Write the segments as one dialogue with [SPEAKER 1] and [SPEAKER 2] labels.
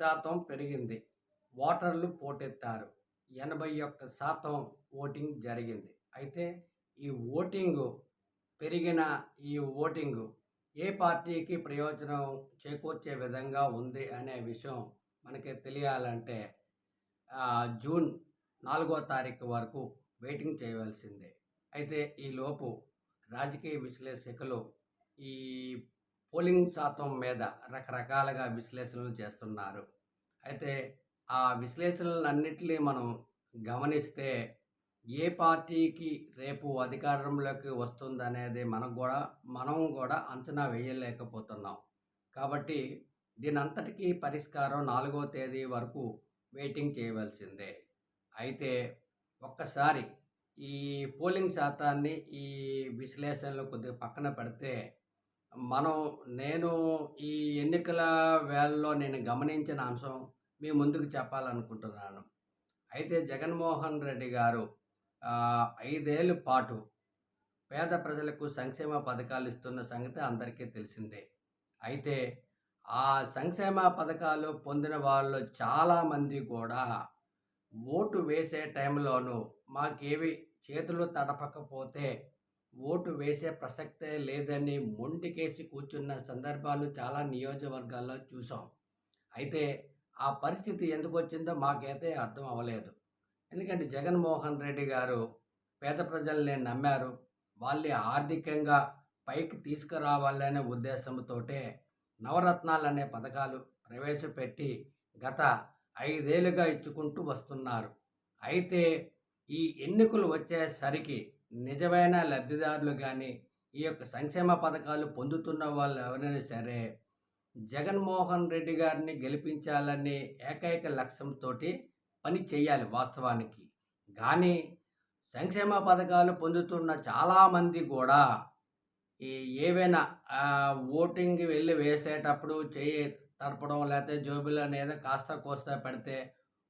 [SPEAKER 1] శాతం పెరిగింది. ఓటర్లు పోటెత్తారు. ఎనభై ఒక్క శాతం ఓటింగ్ జరిగింది. అయితే ఈ ఓటింగు పెరిగిన ఈ ఓటింగు ఏ పార్టీకి ప్రయోజనం చేకూర్చే విధంగా ఉంది అనే విషయం మనకి తెలియాలంటే జూన్ నాలుగో తారీఖు వరకు వెయిటింగ్ చేయవలసిందే. అయితే ఈలోపు రాజకీయ విశ్లేషకులు ఈ పోలింగ్ శాతం మీద రకరకాలుగా విశ్లేషణలు చేస్తున్నారు. అయితే ఆ విశ్లేషణలన్నింటినీ మనం గమనిస్తే ఏ పార్టీకి రేపు అధికారంలోకి వస్తుందనేది మనకు కూడా మనం కూడా అంచనా వేయలేకపోతున్నాం. కాబట్టి దీని అంతటికీ పరిష్కారం నాలుగో తేదీ వరకు వెయిటింగ్ చేయవలసిందే. అయితే ఒక్కసారి ఈ పోలింగ్ శాతాన్ని ఈ విశ్లేషణలు కొద్దిగా పక్కన పెడితే మనం నేను ఈ ఎన్నికల వేళలో నేను గమనించిన అంశం మీ ముందుకు చెప్పాలనుకుంటున్నాను. అయితే జగన్మోహన్ రెడ్డి గారు ఐదేళ్ళ పాటు పేద ప్రజలకు సంక్షేమ పథకాలు ఇస్తున్న సంగతి అందరికీ తెలిసిందే. అయితే ఆ సంక్షేమ పథకాలు పొందిన వాళ్ళు చాలామంది కూడా ఓటు వేసే టైంలోనూ మాకేవి చేతులు తడపకపోతే ఓటు వేసే ప్రసక్తే లేదని మొండికేసి కూర్చున్న సందర్భాలు చాలా నియోజకవర్గాల్లో చూసాం అయితే ఆ పరిస్థితి ఎందుకు వచ్చిందో మాకైతే అర్థం అవ్వలేదు. ఎందుకంటే జగన్మోహన్ రెడ్డి గారు పేద ప్రజల్ని నమ్మారు. వాళ్ళని ఆర్థికంగా పైకి తీసుకురావాలనే ఉద్దేశంతోటే నవరత్నాలు అనే పథకాలు ప్రవేశపెట్టి గత ఐదేళ్ళుగా ఇచ్చుకుంటూ వస్తున్నారు. అయితే ఈ ఎన్నికలు వచ్చేసరికి నిజమైన లబ్ధిదారులు కానీ ఈ యొక్క సంక్షేమ పథకాలు పొందుతున్న వాళ్ళు ఎవరైనా సరే జగన్మోహన్ రెడ్డి గారిని గెలిపించాలనే ఏకైక లక్ష్యంతో పని చేయాలి వాస్తవానికి. కానీ సంక్షేమ పథకాలు పొందుతున్న చాలామంది కూడా ఈ ఏవైనా ఓటింగ్ వెళ్ళి వేసేటప్పుడు చేయి తడపడం లేకపోతే జోబులు అనేది కాస్త కోస్తా పెడితే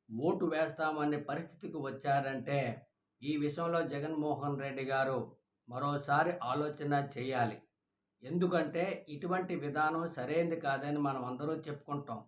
[SPEAKER 1] ఓటు వేస్తామనే పరిస్థితికి వచ్చారంటే ఈ విషయంలో జగన్మోహన్ రెడ్డి గారు మరోసారి ఆలోచన చేయాలి. ఎందుకంటే ఇటువంటి విధానం సరైనది కాదని మనం అందరూ చెప్పుకుంటాం.